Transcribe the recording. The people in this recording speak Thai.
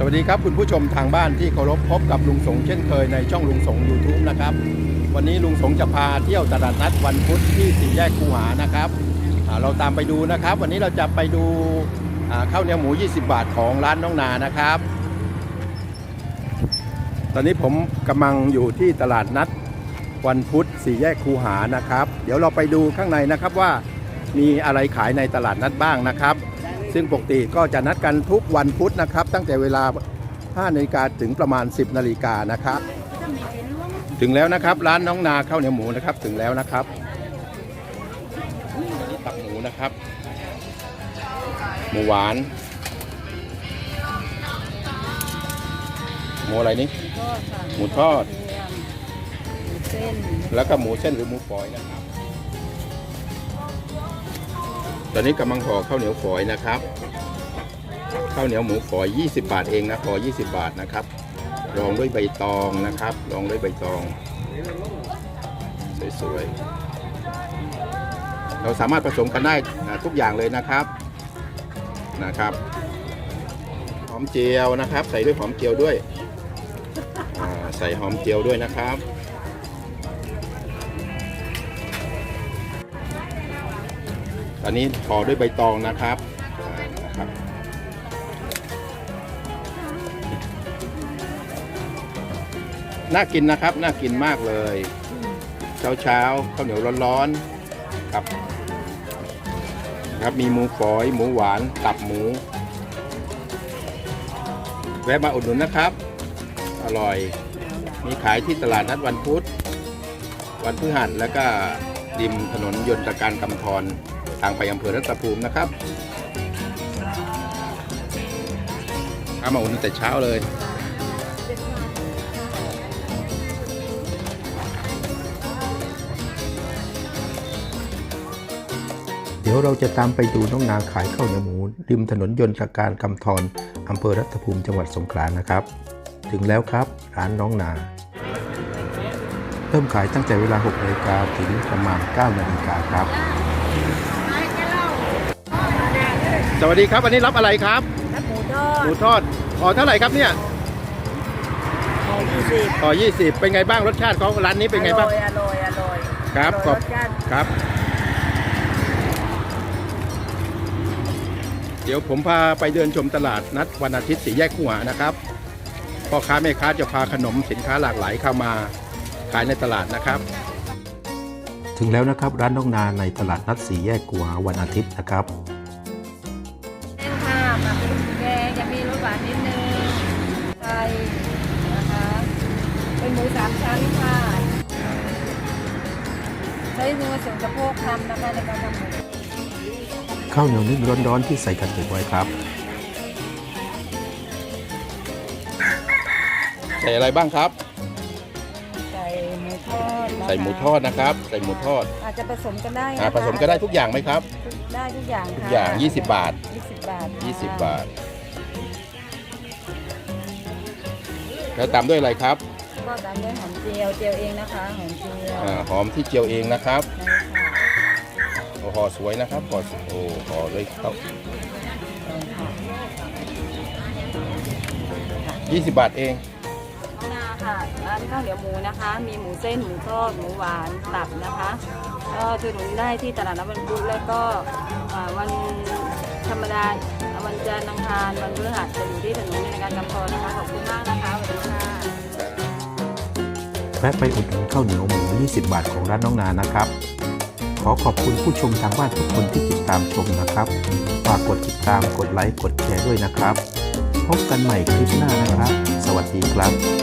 สวัสดีครับคุณผู้ชมทางบ้านที่เคารพพบกับลุงสงเช่นเคยในช่องลุงสง YouTube นะครับ วันนี้ลุงสงจะพาเที่ยวตลาดนัดวันพุธที่สี่แยกคูหานะครับอ่าเราตามไปดูนะครับ วันนี้เราจะไปดูอ่าข้าวเหนียวหมู 20 บาทของร้านน้องนานะครับ ตอนนี้ผมกำลังอยู่ที่ตลาดนัดวันพุธสี่แยกคูหานะครับ เดี๋ยวเราไปดูข้างในนะครับว่ามีอะไรขายในตลาดนัดบ้างนะครับ ซึ่งปกติก็จะนัดกันทุกวันพุธนะครับ ตั้งแต่เวลา 5นาฬิกาถึงประมาณ 10นาฬิกานะครับ ถึงแล้วนะครับ ร้านน้องนาข้าวเหนียวหมูนะครับ ถึงแล้วนะครับตับหมูนะครับ หมูหวาน หมูอะไรนี่ทอดค่ะหมูทอดเทียมหมูเส้นแล้วก็หมูเส้นหรือหมูฝอยนะครับต อนนี้กำลังห่อข้าวเหนียวฝอยนะครับ ข้าวเหนียวหมูฝอย 20 บาทเองนะพอ20 บาทนะครับ รองด้วยใบตองนะครับ รองด้วยใบตอง สวยๆ เราสามารถผสมกันได้นะทุกอย่างเลยนะครับ นะครับ หอมเจียวนะครับ ใส่ด้วยหอมเจียวด้วย ใส่หอมเจียวด้วยนะครับ อันนี้ห่อด้วยใบตองนะครับนะครับน่ากินนะครับ น่ากินมากเลย เช้าเช้าข้าวเหนียวร้อนๆครับครับมีหมูฝอย หมูหวานตับหมู แวะมาอุดหนุนนะครับ อร่อย มีขายที่ตลาดนัดวันพุธ วันพฤหัสแล้วก็ริมถนนยนตการกำธร ทางไปอำเภอรัตภูมินะครับเอามาอุดหนุนแต่เช้าเลยเดี๋ยวเราจะตามไปดูน้องนาขายข้าวเหนียวหมู ริมถนนยนตการกำธรอำเภอรัตภูมิจังหวัดสงขลานะครับ ถึงแล้วครับร้านน้องนา เริ่มขายตั้งแต่เวลา6นาฬิกาถึงประมาณ9นาฬิกาครับ สวัสดีครับวันนี้รับอะไรครับและหมูทอหดมูทอดขอเท่าไหร่ครับเนี่ยหมูยี่สิบขอ20 เป็นไงบ้างรสชาติของร้านนี้เป็นไงบ้าง อร่อยอร่อยอร่อยครับอขร่ออบยรสชาติครับ เดี๋ยวผมพาไปเดินชมตลาดนัดวันอาทิตย์สี่แยกคู่หานะครับพ่อค้าแม่ค้าจะพาขนมสินค้าหลากหลายเข้ามาขายในตลาดนะครับ ถึงแล้วนะครับร้านน้องนาในตลาดนัดสี่แยกกัววันอาทิตย์นะครับเส้น ค่ะมาเป็นแกงจะมีรสหวานนิดนึงไก่นะคะ เป็นหมูสามชั้นค่ะ ใช้เนื้อส่วนสะโพกทำนะคะในการทำหมูข้าวเหนียวนึ่งร้อนๆที่ใส่กระติกไว้ครับ ใส่อะไรบ้างครับใส่หมูทอด นะคะใส่หมูทอดนะครับ ใส่หมูทอดอาจจะผสมกันได้นะคะอ่าผสมก็ได้ทุกอย่างไหมครับ ได้ทุกอย่างทุกค่ะอย่าง 20 บาท 20 บาทค่ะ20 บาท แล้วตามด้วยอะไรครับก็ตามด้วยหอมเจียวเจียวเองนะคะหอมเจียวอาหอมที่เจียวเองนะครับใช่ค่ะโอ้ห่อสวยนะครับห่อโอ้ห่อด้วยข้าวใช่ค่ะ20 บาทเองนา ค่ะร้านข้าวเหนียวหมูนะคะ มีหมูเส้นหมูทอดหมูหวานตับนะคะ ก็จะหนุนได้ที่ตลาดน้ำมันพุธแล้วก็วันธรรมดาวันจันทร์อังคารวันพฤหัสจะอยู่ที่ถนนในการกำพรนะคะขอบคุณมากนะคะสวัสดีค่ะแวะไปอุดหนุนข้าวเหนียวหมู 20 บาทของร้านน้องนานะครับ ขอขอบคุณผู้ชมทางบ้านทุกคนที่ติดตามชมนะครับฝากกดติดตามกดไลค์กดแชร์ด้วยนะครับ พบกันใหม่คลิปหน้านะครับ สวัสดีครับ